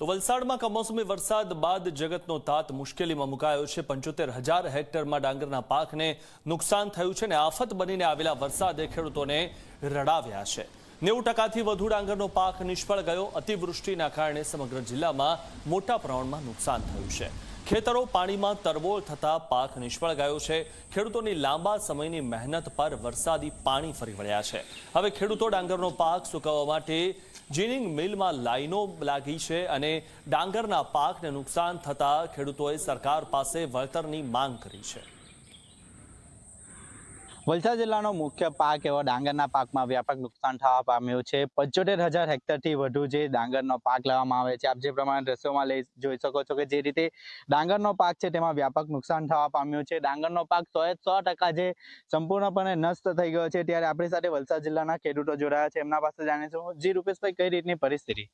તો વલસાડમાં કમોસમી વરસાદ બાદ જગતનો તાત મુશ્કેલીમાં મુકાયો છે. પંચોતેર હજાર હેક્ટરમાં ડાંગરના પાકને નુકસાન થયું છે અને આફત બનીને આવેલા વરસાદે ખેડૂતોને રડાવ્યા છે. નેવું ટકાથી વધુ ડાંગરનો પાક નિષ્ફળ ગયો. અતિવૃષ્ટિના કારણે સમગ્ર જિલ્લામાં મોટા પ્રમાણમાં નુકસાન થયું છે. ખેતરો પાણીમાં તરબોળ થતા પાક નિષ્ફળ ગયો છે. ખેડૂતોની લાંબા સમયની મહેનત પર વરસાદી પાણી ફરી વળ્યા છે. હવે ખેડૂતો ડાંગરનો પાક સુકવવા માટે જીનિંગ મિલમાં લાઈનો લાગી છે અને ડાંગરના પાકને નુકસાન થતા ખેડૂતોએ સરકાર પાસે વળતરની માંગ કરી છે. વલસાડ જિલ્લાનો મુખ્ય પાક એવો ડાંગરના પાકમાં વ્યાપક નુકસાન થવા પામ્યું છે. પંચોતેર હજાર હેક્ટરથી વધુ જે ડાંગરનો પાક લેવામાં આવે છે, આપ જે પ્રમાણે દ્રશ્યોમાં લઈ જોઈ શકો છો કે જે રીતે ડાંગરનો પાક છે તેમાં વ્યાપક નુકસાન થવા પામ્યું છે. ડાંગરનો પાક સો એ સો ટકા જે સંપૂર્ણપણે નષ્ટ થઈ ગયો છે, ત્યારે આપણી સાથે વલસાડ જિલ્લાના ખેડૂતો જોડાયા છે. એમના પાસે જાણીશું જી રૂપેશભાઈ કઈ રીતની પરિસ્થિતિ?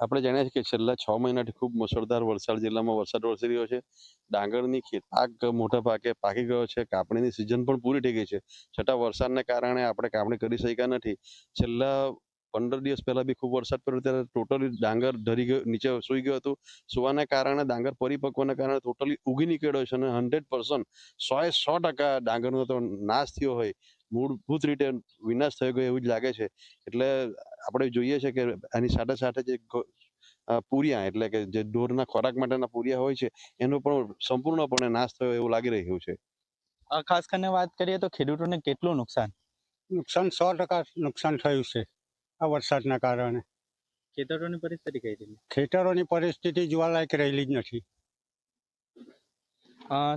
આપણે જાણીએ છીએ કે છેલ્લા છ મહિનાથી ખૂબ મુસળધાર વલસાડ જિલ્લામાં વરસાદ વરસી રહ્યો છે. ડાંગરની ખેત પાક મોટા પાકે પાકી ગયો છે. કાપણીની સિઝન પણ પૂરી થઈ ગઈ છે. છતાં વરસાદને કારણે આપણે કાપણી કરી શક્યા નથી. છેલ્લા પંદર દિવસ પહેલા બી ખૂબ વરસાદ પડ્યો ત્યારે ટોટલી ડાંગર ધરી ગયો, નીચે સૂઈ ગયું હતું. સુવાને કારણે ડાંગર પરિપક્વને કારણે ટોટલી ઉગી નીકળ્યો છે અને હંડ્રેડ પર્સન્ટ સો એ સો ટકા ડાંગરનો તો નાશ થયો હોય મૂળભૂત રીતે વિનાશ થઈ ગયો એવું જ લાગે છે. એટલે આપણે જોઈએ છે કે આની સાથે સાથે જે પૂરિયા એટલે કે જે ઢોરના ખોરાક માટેના પૂરિયા હોય છે એનો પણ સંપૂર્ણપણે નાશ થયો એવું લાગી રહ્યું છે. ખાસ કરીને વાત કરીએ તો ખેડૂતોને કેટલું નુકસાન? નુકસાન સો ટકા નુકસાન થયું છે આ વરસાદના કારણે. ખેતરોની પરિસ્થિતિ કઈ રહી ખેતરોની પરિસ્થિતિ જોવાલાયક રહેલી જ નથી.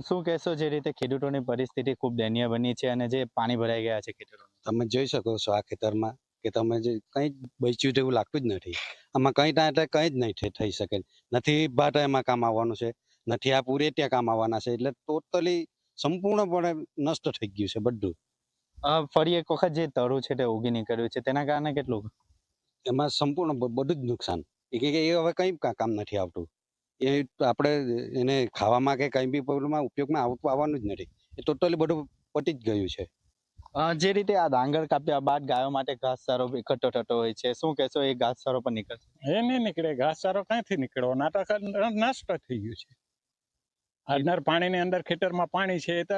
શું કહેશો જે રીતે ખેડૂતોની પરિસ્થિતિ ખૂબ દયનીય બની છે અને જે પાણી ભરાઈ ગયા છે ખેડૂતો તમે જોઈ શકો છો આ ખેતરમાં કે તમે જે કંઈ બચ્યું તેવું લાગતું જ નથી. આમાં કંઈ ત્યાં એટલે કંઈ જ નહીં થઈ- શકે. નથી ભાટા એમાં કામ આવવાનું છે નથી આ પૂરે ત્યાં કામ આવવાના છે એટલે ટોટલી સંપૂર્ણપણે નષ્ટ થઈ ગયું છે બધું. ફરી એક વખત જે તરું છે તે ઉગી નીકળ્યું છે તેના કારણે કેટલું? એમાં સંપૂર્ણ બધું જ નુકસાન. કે એ હવે કંઈ કામ નથી આવતું. એ આપણે એને ખાવામાં કે કંઈ બી પ્રોબ્લેમમાં ઉપયોગમાં આવતું આવવાનું જ નથી. એ ટોટલી બધું પટી જ ગયું છે. અ, જે રીતે આ ડાંગર કાપ્યા બાદ ગાયો માટે ઘાસચારો એકઠો થતો હોય છે શું કહેશો એ ઘાસચારો પણ નીકળશે? એ નહીં નીકળે ઘાસચારો ક્યાંથી નીકળવો નાટક નષ્ટ થઈ ગયું છે. અંદર પાણીની અંદર ખેતરમાં પાણી છે એ તો